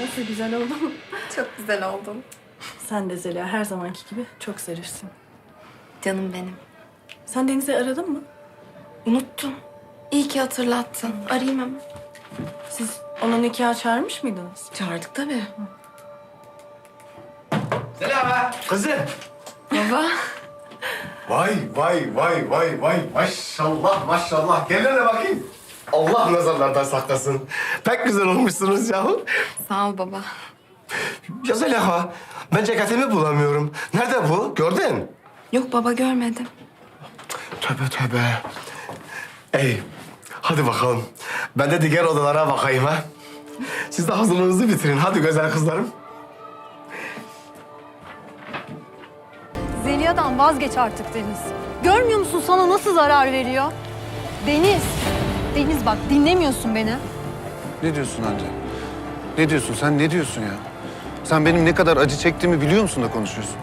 Nasıl güzel oldum. Çok güzel oldun. Sen de Zeliha her zamanki gibi çok zarifsin. Canım benim. Sen Deniz'i aradın mı? Unuttum. İyi ki hatırlattın. Arayayım hemen. Siz onu nikaha çağırmış mıydınız? Çağırdık tabii. Selam Kızım. Baba. Vay vay vay vay vay maşallah maşallah. Gel hele bakayım. Allah nazarlardan saklasın. Pek güzel olmuşsunuz yahu. Sağ ol baba. Ya Zeliha, ben ceketimi bulamıyorum. Nerede bu? Gördün? Yok baba görmedim. Tövbe tövbe. Ey, hadi bakalım. Ben de diğer odalara bakayım ha. Siz de hazırlığınızı bitirin. Hadi güzel kızlarım. Zeliha'dan vazgeç artık Deniz. Görmüyor musun sana nasıl zarar veriyor? Deniz, Deniz bak dinlemiyorsun beni. Ne diyorsun anne? Ne diyorsun? Sen ne diyorsun ya? Sen benim ne kadar acı çektiğimi biliyor musun da konuşuyorsun?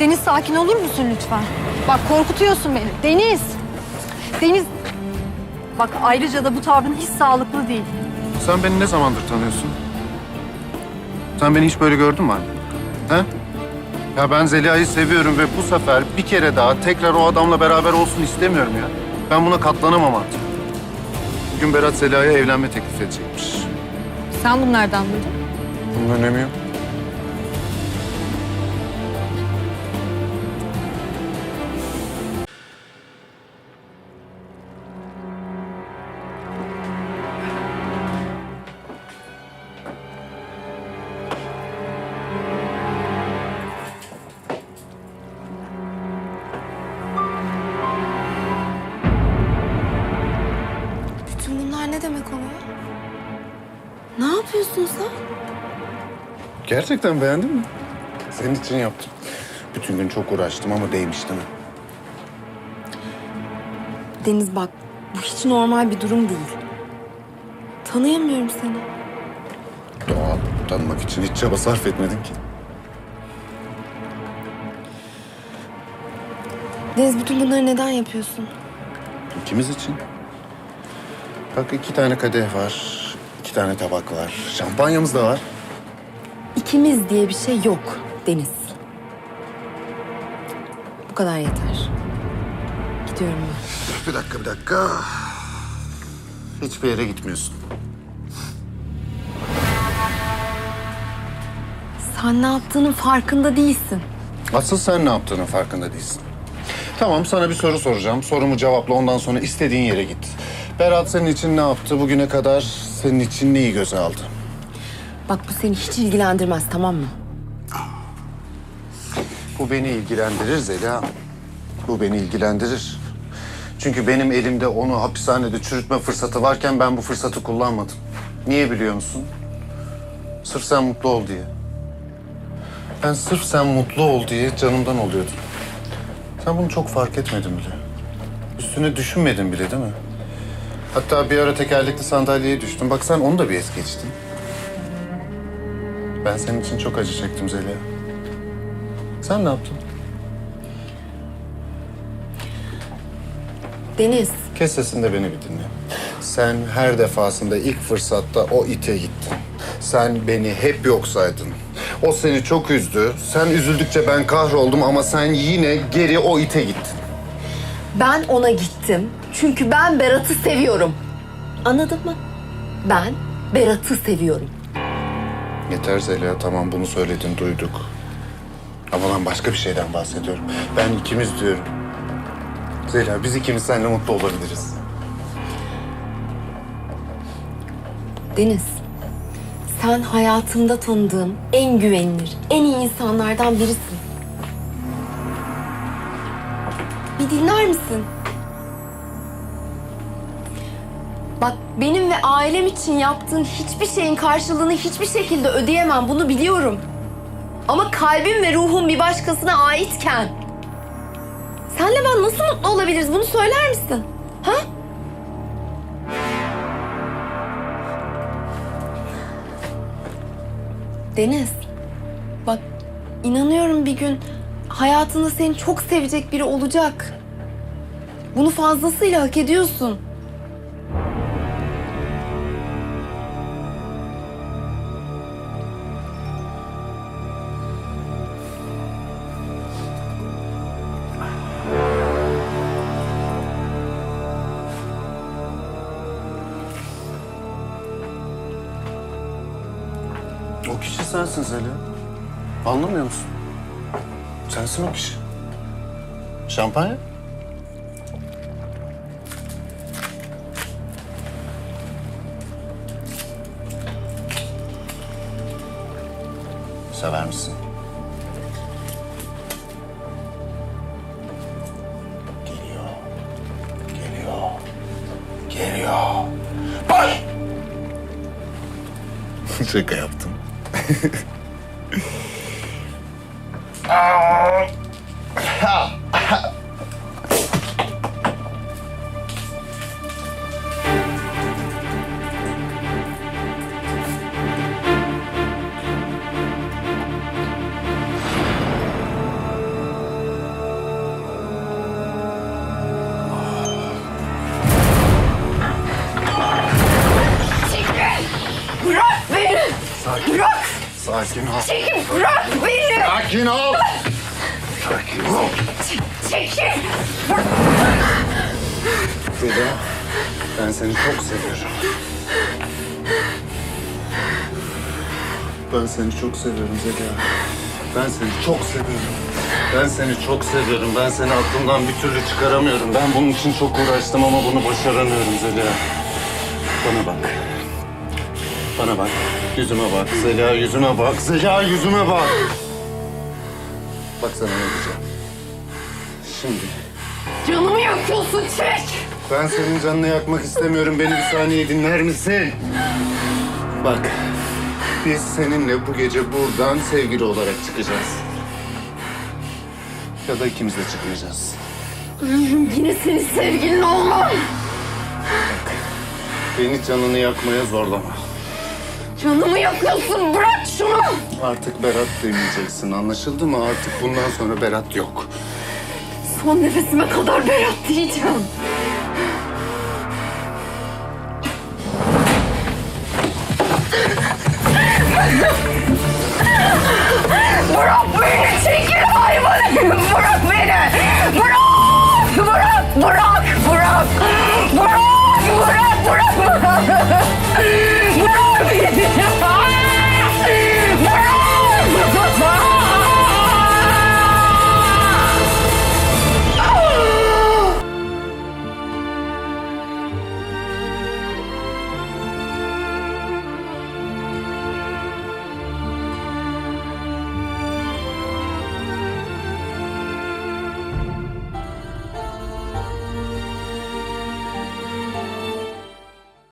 Deniz sakin olur musun lütfen? Bak korkutuyorsun beni. Deniz, Deniz. Bak ayrıca da bu tavrın hiç sağlıklı değil. Sen beni ne zamandır tanıyorsun? Sen beni hiç böyle gördün mü anne? He? Ya ben Zeliha'yı seviyorum ve bu sefer bir kere daha tekrar o adamla beraber olsun istemiyorum ya. Ben buna katlanamam artık. Bugün Berat Zeliha'ya evlenme teklif edecekmiş. Sen bunu nereden duydun? Bunun önemi yok. Yapıyorsun sen? Gerçekten beğendin mi? Senin için yaptım. Bütün gün çok uğraştım ama değmiş değil mi? Deniz bak bu hiç normal bir durum değil. Tanıyamıyorum seni. Doğal. Tanımak için hiç çaba sarf etmedin ki. Deniz bütün bunları neden yapıyorsun? İkimiz için. Bak iki tane kadeh var. İki tane tabak var. Şampanyamız da var. İkimiz diye bir şey yok Deniz. Bu kadar yeter. Gidiyorum ben. Bir dakika, bir dakika. Hiçbir yere gitmiyorsun. Sen ne yaptığının farkında değilsin. Asıl sen ne yaptığının farkında değilsin. Tamam, sana bir soru soracağım. Sorumu cevapla, ondan sonra istediğin yere git. Berat senin için ne yaptı? Bugüne kadar senin için neyi göze aldı? Bak bu seni hiç ilgilendirmez tamam mı? Bu beni ilgilendirir Zeliha. Bu beni ilgilendirir. Çünkü benim elimde onu hapishanede çürütme fırsatı varken ben bu fırsatı kullanmadım. Niye biliyor musun? Sırf sen mutlu ol diye. Ben sırf sen mutlu ol diye canımdan oluyordum. Sen bunu çok fark etmedin bile. Üstüne düşünmedin bile değil mi? Hatta bir ara tekerlekli sandalyeye düştüm. Bak sen onu da bir es geçtin. Ben senin için çok acı çektim Zeliha. Sen ne yaptın? Deniz. Kes sesini de beni bir dinle. Sen her defasında ilk fırsatta o ite gittin. Sen beni hep yok saydın. O seni çok üzdü. Sen üzüldükçe ben kahroldum ama sen yine geri o ite gittin. Ben ona gittim. Çünkü ben Berat'ı seviyorum. Anladın mı? Ben Berat'ı seviyorum. Yeter Zeliha tamam bunu söyledin duyduk. Ama ben başka bir şeyden bahsediyorum. Ben ikimiz diyorum. Zeliha biz ikimiz seninle mutlu olabiliriz. Deniz. Sen hayatımda tanıdığım en güvenilir, en iyi insanlardan birisin. Bir dinler misin? Bak benim ve ailem için yaptığın hiçbir şeyin karşılığını hiçbir şekilde ödeyemem. Bunu biliyorum. Ama kalbim ve ruhum bir başkasına aitken... Senle ben nasıl mutlu olabiliriz? Bunu söyler misin? Ha? Deniz, bak inanıyorum bir gün Hayatında seni çok sevecek biri olacak. Bunu fazlasıyla hak ediyorsun. O kişi sensin Zeliha. Anlamıyor musun? Sensin o kişi. Şampanya? Sever misin? Geliyor. Geliyor. Geliyor. Bay! Şaka yaptım. Sakin ol. Çekil! Bırak beni! Sakin ol. Sakin ol. Çekil! Zeliha, ben seni çok seviyorum. Ben seni çok seviyorum Zeliha. Ben seni çok seviyorum. Ben seni çok seviyorum. Ben seni aklımdan bir türlü çıkaramıyorum. Ben bunun için çok uğraştım ama bunu başaramıyorum Zeliha. Bana bak. Bana bak. Yüzüme bak. Zeliha yüzüme bak. Zeliha yüzüme bak. Bak sana ne diyeceğim. Şimdi Canımı yakıyorsun çek! Ben senin canını yakmak istemiyorum. Beni bir saniye dinler misin? Bak, biz seninle bu gece buradan sevgili olarak çıkacağız. Ya da ikimiz de çıkmayacağız. Yine senin sevgilin olmam! Beni canını yakmaya zorlama. Canımı yakıyorsun. Bırak şunu. Artık Berat demeyeceksin. Anlaşıldı mı? Artık bundan sonra Berat yok. Son nefesime kadar Berat diyeceğim. Bırak beni çekil hayvan. Bırak beni. Bırak. Bırak. Bırak. Bırak. Bırak.